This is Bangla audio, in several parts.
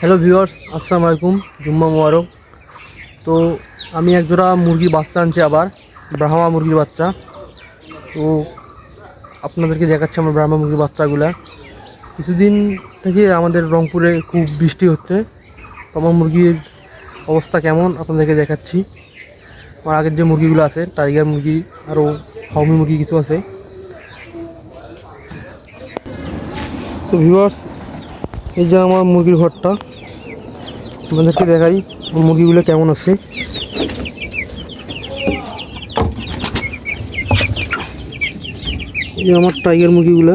হ্যালো ভিউয়ার্স আসসালামু আলাইকুম জুম্মা মুবারক তো আমি এক জোড়া মুরগির বাচ্চা আনছি আবার, ব্রাহ্মা মুরগির বাচ্চা। তো আপনাদেরকে দেখাচ্ছি আমার ব্রাহ্মা মুরগির বাচ্চাগুলা। কিছুদিন থেকে আমাদের রংপুরে খুব বৃষ্টি হচ্ছে। আমার মুরগির অবস্থা কেমন আপনাদেরকে দেখাচ্ছি। আমার আগের যে মুরগিগুলো আছে, টাইগার মুরগি আরও ফাউমি মুরগি কিছু আছে। তো ভিউয়ার্স এই যে আমার মুরগির ঘরটা, আপনাদেরকে দেখাই মুরগিগুলো কেমন আছে। এই আমার টাইগার মুরগিগুলো।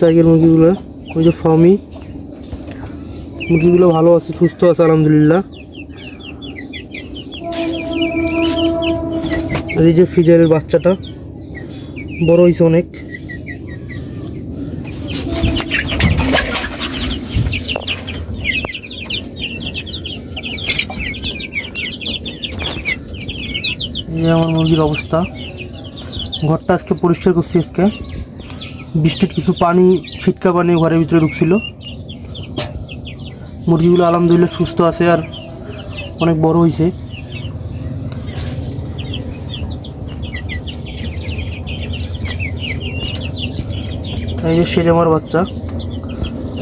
টাইগার মুরগিগুলো, ওই যে ফার্মি মুরগিগুলো ভালো আছে, সুস্থ আছে, আলহামদুলিল্লাহ। আর এই যে ফিজারের বাচ্চাটা, বড় হয়েছে অনেক। আমার মুরগির অবস্থা। ঘরটা আজকে পরিষ্কার করছি আজকে। বৃষ্টির কিছু পানি ছিটকা পানি ঘরের ভিতরে ঢুকছিল। মুরগিগুলো আলহামদুলিল্লাহ সুস্থ আছে আর অনেক বড় হয়েছে এই যে সিনেমার বাচ্চা।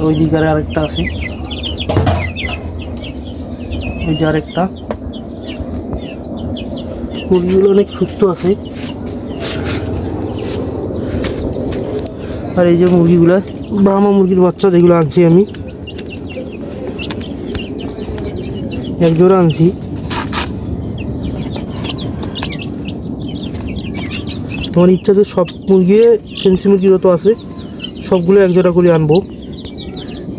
ওই দিকে আর আরেকটা আছে। ওই যে আরেকটা। মুরগিগুলো অনেক সুস্থ আছে। আর এই যে মুরগিগুলো, ব্রাহ্মা মুরগির বাচ্চা যেগুলো আনছি আমি। এক জোড়া আনছি। আমার ইচ্ছা যে সব মুরগি ফেন্সি মুরগি যত আছে। সবগুলো এক জোড়া করে আনব,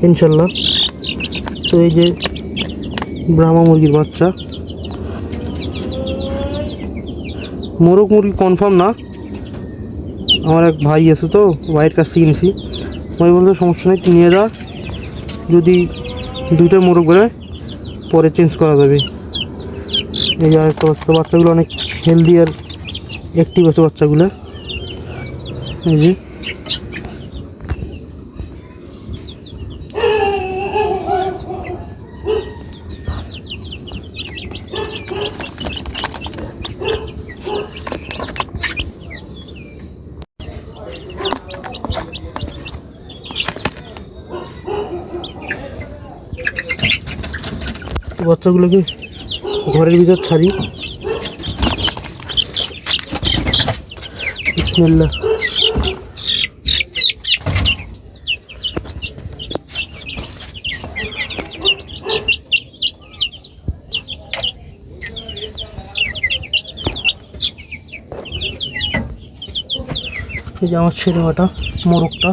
ইনশাল্লাহ। তো এই যে ব্রাহ্মা মুরগির বাচ্চা। মোরগ মুরগি কনফার্ম না। আমার এক ভাই আছে তো, ভাইয়ের কাছ থেকে কিনছি ভাই বলতে সমস্যা নেই কিনে যা। যদি দুইটা মোরগ বেরোয়, পরে চেঞ্জ করা যাবে। এই যে আরেকটা বাচ্চা, বাচ্চাগুলো অনেক হেলদি আর অ্যাক্টিভ আছে বাচ্চাগুলো। এই যে বাচ্চাগুলোকে ঘরের ভিতর ছাড়ি। এই যে আমার ছেলে মাটা মোরগটা।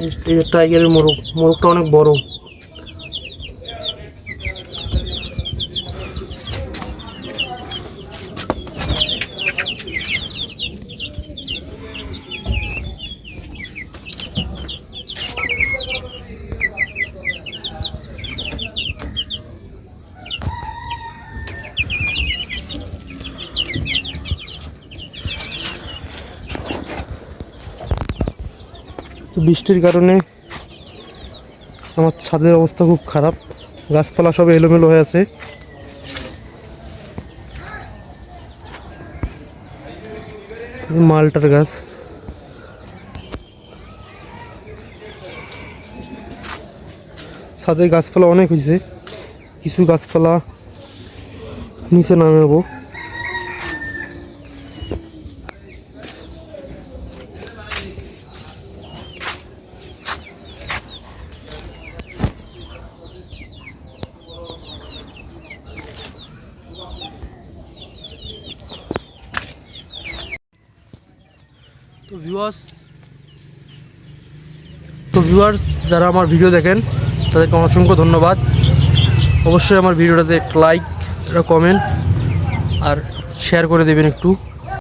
এই টাইগারের মোরগ মোরগটা অনেক বড়। বৃষ্টির কারণে আমার ছাদের অবস্থা খুব খারাপ। গাছপালা সব এলোমেলো হয়ে আছে। মালটার গাছ। ছাদে গাছপালা অনেক হয়েছে। কিছু গাছপালা নিচে নামাবো। তো ভিউয়ার্স তো ভিউয়ার্স যারা আমার ভিডিও দেখেন, তাদেরকে অসংখ্য ধন্যবাদ। অবশ্যই আমার ভিডিওটাতে লাইক একটা কমেন্ট আর শেয়ার করে দেবেন একটু।